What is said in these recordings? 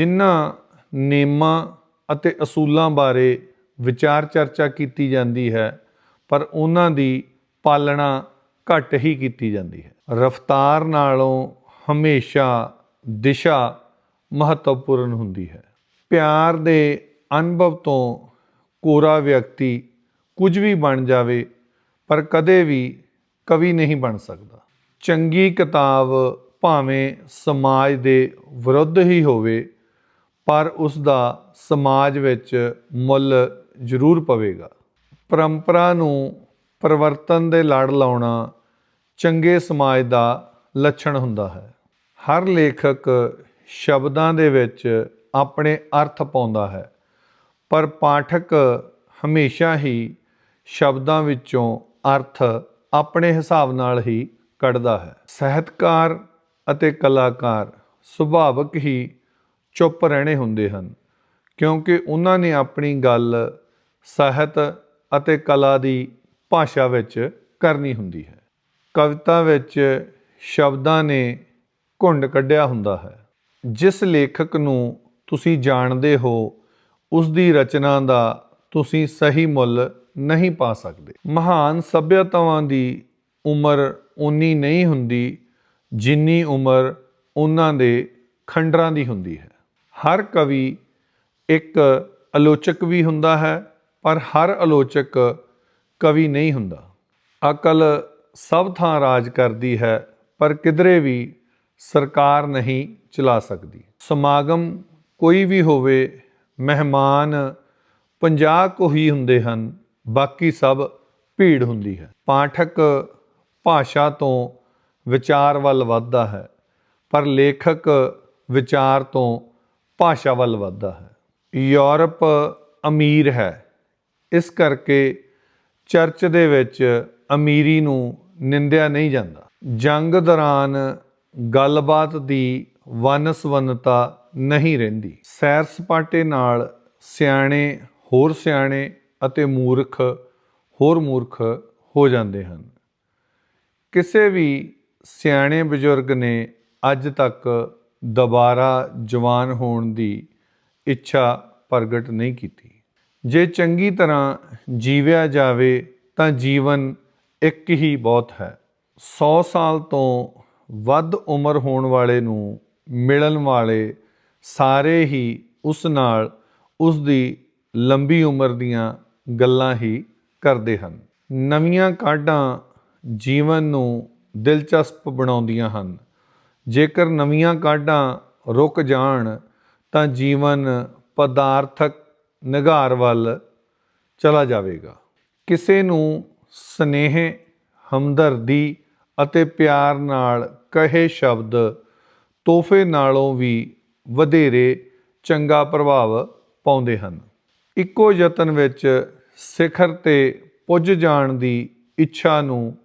ਜਿਨ੍ਹਾਂ ਨਿਯਮਾਂ ਅਤੇ ਅਸੂਲਾਂ ਬਾਰੇ ਵਿਚਾਰ ਚਰਚਾ ਕੀਤੀ ਜਾਂਦੀ ਹੈ, ਪਰ ਉਹਨਾਂ ਦੀ ਪਾਲਣਾ ਘੱਟ ਹੀ ਕੀਤੀ ਜਾਂਦੀ ਹੈ। ਰਫਤਾਰ ਨਾਲੋਂ ਹਮੇਸ਼ਾ ਦਿਸ਼ਾ ਮਹੱਤਵਪੂਰਨ ਹੁੰਦੀ ਹੈ। ਪਿਆਰ ਦੇ ਅਨੁਭਵ ਤੋਂ ਕੋਰਾ ਵਿਅਕਤੀ ਕੁਝ ਵੀ ਬਣ ਜਾਵੇ, ਪਰ ਕਦੇ ਵੀ ਕਵੀ ਨਹੀਂ ਬਣ ਸਕਦਾ। ਚੰਗੀ ਕਿਤਾਬ ਭਾਵੇਂ ਸਮਾਜ ਦੇ ਵਿਰੁੱਧ ਹੀ ਹੋਵੇ ਪਰ ਉਸ ਦਾ ਸਮਾਜ ਵਿੱਚ ਮੁੱਲ ਜ਼ਰੂਰ ਪਵੇਗਾ। ਪਰੰਪਰਾ ਨੂੰ ਪਰਿਵਰਤਨ ਦੇ ਲੜ ਲਾਉਣਾ ਚੰਗੇ ਸਮਾਜ ਦਾ ਲੱਛਣ ਹੁੰਦਾ ਹੈ। ਹਰ ਲੇਖਕ ਸ਼ਬਦਾਂ ਦੇ ਵਿੱਚ ਆਪਣੇ ਅਰਥ ਪਾਉਂਦਾ ਹੈ, ਪਰ ਪਾਠਕ ਹਮੇਸ਼ਾ ਹੀ ਸ਼ਬਦਾਂ ਵਿੱਚੋਂ ਅਰਥ ਆਪਣੇ ਹਿਸਾਬ ਨਾਲ ਹੀ ਕੱਢਦਾ ਹੈ। ਸਾਹਿਤਕਾਰ ਅਤੇ ਕਲਾਕਾਰ ਸੁਭਾਵਕ ਹੀ ਚੁੱਪ ਰਹਿਣੇ ਹੁੰਦੇ ਹਨ, ਕਿਉਂਕਿ ਉਹਨਾਂ ਨੇ ਆਪਣੀ ਗੱਲ ਸਾਹਿਤ ਅਤੇ ਕਲਾ ਦੀ ਭਾਸ਼ਾ ਵਿੱਚ ਕਰਨੀ ਹੁੰਦੀ ਹੈ। ਕਵਿਤਾ ਵਿੱਚ ਸ਼ਬਦਾਂ ਨੇ ਘੁੰਡ ਕੱਢਿਆ ਹੁੰਦਾ ਹੈ। ਜਿਸ ਲੇਖਕ ਨੂੰ ਤੁਸੀਂ ਜਾਣਦੇ ਹੋ ਉਸ ਦੀ ਰਚਨਾ ਦਾ ਤੁਸੀਂ ਸਹੀ ਮੁੱਲ ਨਹੀਂ ਪਾ ਸਕਦੇ। ਮਹਾਨ ਸਭਿਅਤਾਵਾਂ ਦੀ ਉਮਰ ਉਨੀ ਨਹੀਂ ਹੁੰਦੀ ਜਿੰਨੀ ਉਮਰ ਉਹਨਾਂ ਦੇ ਖੰਡਰਾਂ ਦੀ ਹੁੰਦੀ ਹੈ। ਹਰ ਕਵੀ ਇੱਕ ਆਲੋਚਕ ਵੀ ਹੁੰਦਾ ਹੈ, ਪਰ ਹਰ ਆਲੋਚਕ ਕਵੀ ਨਹੀਂ ਹੁੰਦਾ। ਅਕਲ ਸਭ ਥਾਂ ਰਾਜ ਕਰਦੀ ਹੈ, ਪਰ ਕਿਧਰੇ ਵੀ ਸਰਕਾਰ ਨਹੀਂ ਚਲਾ ਸਕਦੀ। ਸਮਾਗਮ ਕੋਈ ਵੀ ਹੋਵੇ, ਮਹਿਮਾਨ 50 ਕੁ ਹੀ ਹੁੰਦੇ ਹਨ, ਬਾਕੀ ਸਭ ਭੀੜ ਹੁੰਦੀ ਹੈ। ਪਾਠਕ ਭਾਸ਼ਾ ਤੋਂ ਵਿਚਾਰ ਵੱਲ ਵੱਧਦਾ ਹੈ, ਪਰ ਲੇਖਕ ਵਿਚਾਰ ਤੋਂ ਭਾਸ਼ਾ ਵੱਲ ਵੱਧਦਾ ਹੈ। ਯੂਰਪ ਅਮੀਰ ਹੈ। ਇਸ ਕਰਕੇ ਚਰਚ ਦੇ ਵਿੱਚ ਅਮੀਰੀ ਨੂੰ ਨਿੰਦਿਆ ਨਹੀਂ ਜਾਂਦਾ। ਜੰਗ ਦੌਰਾਨ ਗੱਲਬਾਤ ਦੀ ਵਨਸਵਨਤਾ ਨਹੀਂ ਰਹਿੰਦੀ। ਸੈਰ ਸਪਾਟੇ ਨਾਲ ਸਿਆਣੇ ਹੋਰ ਸਿਆਣੇ ਅਤੇ ਮੂਰਖ ਹੋਰ ਮੂਰਖ ਹੋ ਜਾਂਦੇ ਹਨ। ਕਿਸੇ ਵੀ ਸਿਆਣੇ ਬਜ਼ੁਰਗ ਨੇ ਅੱਜ ਤੱਕ ਦੁਬਾਰਾ ਜਵਾਨ ਹੋਣ ਦੀ ਇੱਛਾ ਪ੍ਰਗਟ ਨਹੀਂ ਕੀਤੀ। ਜੇ ਚੰਗੀ ਤਰ੍ਹਾਂ ਜੀਵਿਆ ਜਾਵੇ ਤਾਂ ਜੀਵਨ ਇੱਕ ਹੀ ਬਹੁਤ ਹੈ। 100 ਸਾਲ ਤੋਂ ਵੱਧ ਉਮਰ ਹੋਣ ਵਾਲੇ ਨੂੰ ਮਿਲਣ ਵਾਲੇ ਸਾਰੇ ਹੀ ਉਸ ਨਾਲ ਉਸ ਦੀ ਲੰਬੀ ਉਮਰ ਦੀਆਂ ਗੱਲਾਂ ਹੀ ਕਰਦੇ ਹਨ। ਨਵੀਆਂ ਕਾਢਾਂ ਜੀਵਨ ਨੂੰ ਦਿਲਚਸਪ ਬਣਾਉਂਦੀਆਂ ਹਨ। ਜੇਕਰ ਨਵੀਆਂ ਕਾਢਾਂ ਰੁਕ ਜਾਣ, ਤਾਂ ਜੀਵਨ ਪਦਾਰਥਕ ਨਿਗਾਰ ਵੱਲ ਚਲਾ ਜਾਵੇਗਾ। ਕਿਸੇ ਨੂੰ ਸਨੇਹ, ਹਮਦਰਦੀ ਅਤੇ ਪਿਆਰ ਨਾਲ ਕਹੇ ਸ਼ਬਦ ਤੋਹਫੇ ਨਾਲੋਂ ਵੀ ਵਧੇਰੇ ਚੰਗਾ ਪ੍ਰਭਾਵ ਪਾਉਂਦੇ ਹਨ। ਇੱਕੋ ਯਤਨ ਵਿੱਚ ਸਿਖਰ ਤੇ ਪੁੱਜ ਜਾਣ ਦੀ ਇੱਛਾ ਨੂੰ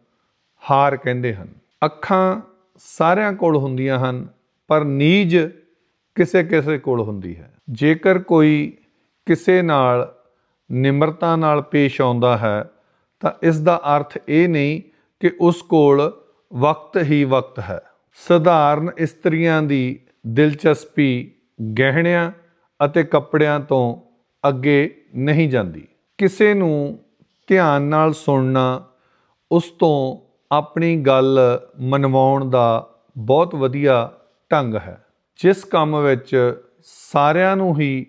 ਹਾਰ ਕਹਿੰਦੇ ਹਨ। ਅੱਖਾਂ ਸਾਰਿਆਂ ਕੋਲ ਹੁੰਦੀਆਂ ਹਨ, ਪਰ ਨੀਜ ਕਿਸੇ ਕਿਸੇ ਕੋਲ ਹੁੰਦੀ ਹੈ। ਜੇਕਰ ਕੋਈ ਕਿਸੇ ਨਾਲ ਨਿਮਰਤਾ ਨਾਲ ਪੇਸ਼ ਆਉਂਦਾ ਹੈ, ਤਾਂ ਇਸ ਦਾ ਅਰਥ ਇਹ ਨਹੀਂ ਕਿ ਉਸ ਕੋਲ ਵਕਤ ਹੀ ਵਕਤ ਹੈ। ਸਧਾਰਨ ਇਸਤਰੀਆਂ ਦੀ ਦਿਲਚਸਪੀ ਗਹਿਣਿਆਂ ਅਤੇ ਕੱਪੜਿਆਂ ਤੋਂ ਅੱਗੇ ਨਹੀਂ ਜਾਂਦੀ। ਕਿਸੇ ਨੂੰ ਧਿਆਨ ਨਾਲ ਸੁਣਨਾ ਉਸ ਤੋਂ ਆਪਣੀ ਗੱਲ ਮਨਵਾਉਣ ਦਾ ਬਹੁਤ ਵਧੀਆ ਢੰਗ ਹੈ। ਜਿਸ ਕੰਮ ਵਿੱਚ ਸਾਰਿਆਂ ਨੂੰ ਹੀ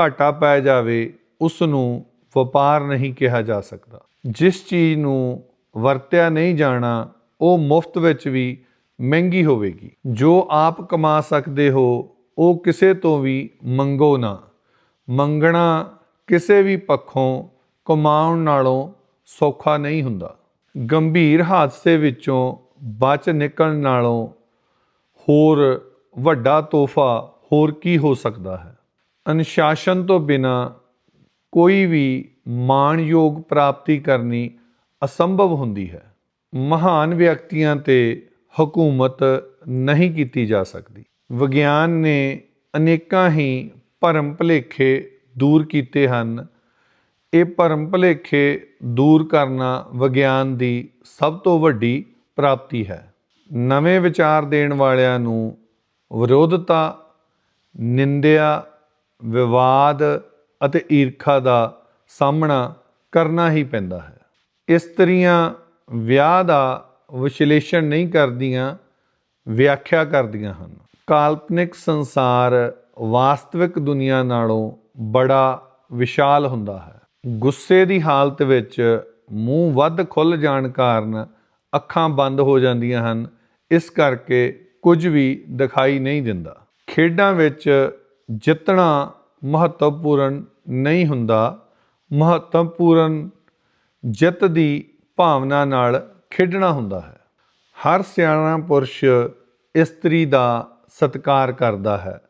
ਘਾਟਾ ਪੈ ਜਾਵੇ ਉਸ ਨੂੰ ਵਪਾਰ ਨਹੀਂ ਕਿਹਾ ਜਾ ਸਕਦਾ। ਜਿਸ ਚੀਜ਼ ਨੂੰ ਵਰਤਿਆ ਨਹੀਂ ਜਾਣਾ, ਉਹ ਮੁਫਤ ਵਿੱਚ ਵੀ ਮਹਿੰਗੀ ਹੋਵੇਗੀ। ਜੋ ਆਪ ਕਮਾ ਸਕਦੇ ਹੋ, ਉਹ ਕਿਸੇ ਤੋਂ ਵੀ ਮੰਗੋ ਨਾ। ਮੰਗਣਾ ਕਿਸੇ ਵੀ ਪੱਖੋਂ ਕਮਾਉਣ ਨਾਲੋਂ ਸੌਖਾ ਨਹੀਂ ਹੁੰਦਾ। ਗੰਭੀਰ ਹਾਦਸੇ ਵਿੱਚੋਂ ਬਚ ਨਿਕਲਣ ਨਾਲੋਂ ਹੋਰ ਵੱਡਾ ਤੋਹਫਾ ਹੋਰ ਕੀ ਹੋ ਸਕਦਾ ਹੈ? ਅਨੁਸ਼ਾਸਨ ਤੋਂ ਬਿਨਾ ਕੋਈ ਵੀ ਮਾਣਯੋਗ ਪ੍ਰਾਪਤੀ ਕਰਨੀ ਅਸੰਭਵ ਹੁੰਦੀ ਹੈ। ਮਹਾਨ ਵਿਅਕਤੀਆਂ ਤੇ ਹਕੂਮਤ ਨਹੀਂ ਕੀਤੀ ਜਾ ਸਕਦੀ। ਵਿਗਿਆਨ ਨੇ ਅਨੇਕਾਂ ਹੀ ਭਰਮ ਭਲੇਖੇ ਦੂਰ ਕੀਤੇ ਹਨ ਇਹ ਭਰਮ ਭਲੇਖੇ ਦੂਰ ਕਰਨਾ ਵਿਗਿਆਨ ਦੀ ਸਭ ਤੋਂ ਵੱਡੀ ਪ੍ਰਾਪਤੀ ਹੈ। ਨਵੇਂ ਵਿਚਾਰ ਦੇਣ ਵਾਲਿਆਂ ਨੂੰ ਵਿਰੋਧਤਾ, ਨਿੰਦਿਆ, ਵਿਵਾਦ ਅਤੇ ਈਰਖਾ ਦਾ ਸਾਹਮਣਾ ਕਰਨਾ ਹੀ ਪੈਂਦਾ ਹੈ। ਇਸਤਰੀਆਂ ਵਿਆਹ ਦਾ ਵਿਸ਼ਲੇਸ਼ਣ ਨਹੀਂ ਕਰਦੀਆਂ, ਵਿਆਖਿਆ ਕਰਦੀਆਂ ਹਨ। ਕਾਲਪਨਿਕ ਸੰਸਾਰ ਵਾਸਤਵਿਕ ਦੁਨੀਆ ਨਾਲੋਂ ਬੜਾ ਵਿਸ਼ਾਲ ਹੁੰਦਾ ਹੈ। ਗੁੱਸੇ ਦੀ ਹਾਲਤ ਵਿੱਚ ਮੂੰਹ ਵੱਧ ਖੁੱਲ ਜਾਣ ਕਾਰਨ ਅੱਖਾਂ ਬੰਦ ਹੋ ਜਾਂਦੀਆਂ ਹਨ। ਇਸ ਕਰਕੇ ਕੁਝ ਵੀ ਦਿਖਾਈ ਨਹੀਂ ਦਿੰਦਾ। ਖੇਡਾਂ ਵਿੱਚ ਜਿੱਤਣਾ ਮਹੱਤਵਪੂਰਨ ਨਹੀਂ ਹੁੰਦਾ। ਮਹੱਤਵਪੂਰਨ ਜਿੱਤ ਦੀ ਭਾਵਨਾ ਨਾਲ ਖੇਡਣਾ ਹੁੰਦਾ ਹੈ। ਹਰ ਸਿਆਣਾ ਪੁਰਸ਼ ਇਸਤਰੀ ਦਾ ਸਤਿਕਾਰ ਕਰਦਾ ਹੈ।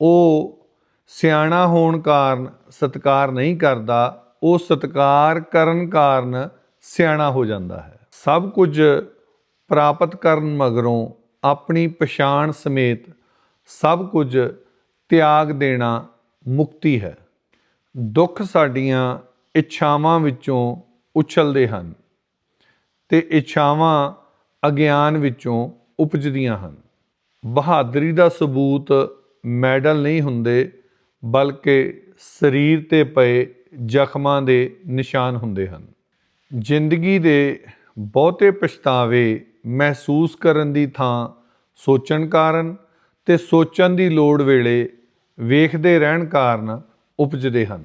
ਉਹ ਸਿਆਣਾ ਹੋਣ ਕਾਰਨ ਸਤਿਕਾਰ ਨਹੀਂ ਕਰਦਾ, ਉਹ ਸਤਿਕਾਰ ਕਰਨ ਕਾਰਨ ਸਿਆਣਾ ਹੋ ਜਾਂਦਾ ਹੈ। ਸਭ ਕੁਝ ਪ੍ਰਾਪਤ ਕਰਨ ਮਗਰੋਂ ਆਪਣੀ ਪਛਾਣ ਸਮੇਤ ਸਭ ਕੁਝ ਤਿਆਗ ਦੇਣਾ ਮੁਕਤੀ ਹੈ। ਦੁੱਖ ਸਾਡੀਆਂ ਇੱਛਾਵਾਂ ਵਿੱਚੋਂ ਉਛਲਦੇ ਹਨ ਤੇ ਇੱਛਾਵਾਂ ਅਗਿਆਨ ਵਿੱਚੋਂ ਉਪਜਦੀਆਂ ਹਨ। ਬਹਾਦਰੀ ਦਾ ਸਬੂਤ ਮੈਡਲ ਨਹੀਂ ਹੁੰਦੇ ਬਲਕਿ ਸਰੀਰ ਤੇ ਪਏ ਜ਼ਖਮਾਂ ਦੇ ਨਿਸ਼ਾਨ ਹੁੰਦੇ ਹਨ। ਜ਼ਿੰਦਗੀ ਦੇ ਬਹੁਤੇ ਪਛਤਾਵੇ ਮਹਿਸੂਸ ਕਰਨ ਦੀ ਥਾਂ ਸੋਚਣ ਕਾਰਨ ਤੇ ਸੋਚਣ ਦੀ ਲੋੜ ਵੇਲੇ ਵੇਖਦੇ ਰਹਿਣ ਕਾਰਨ ਉਪਜਦੇ ਹਨ।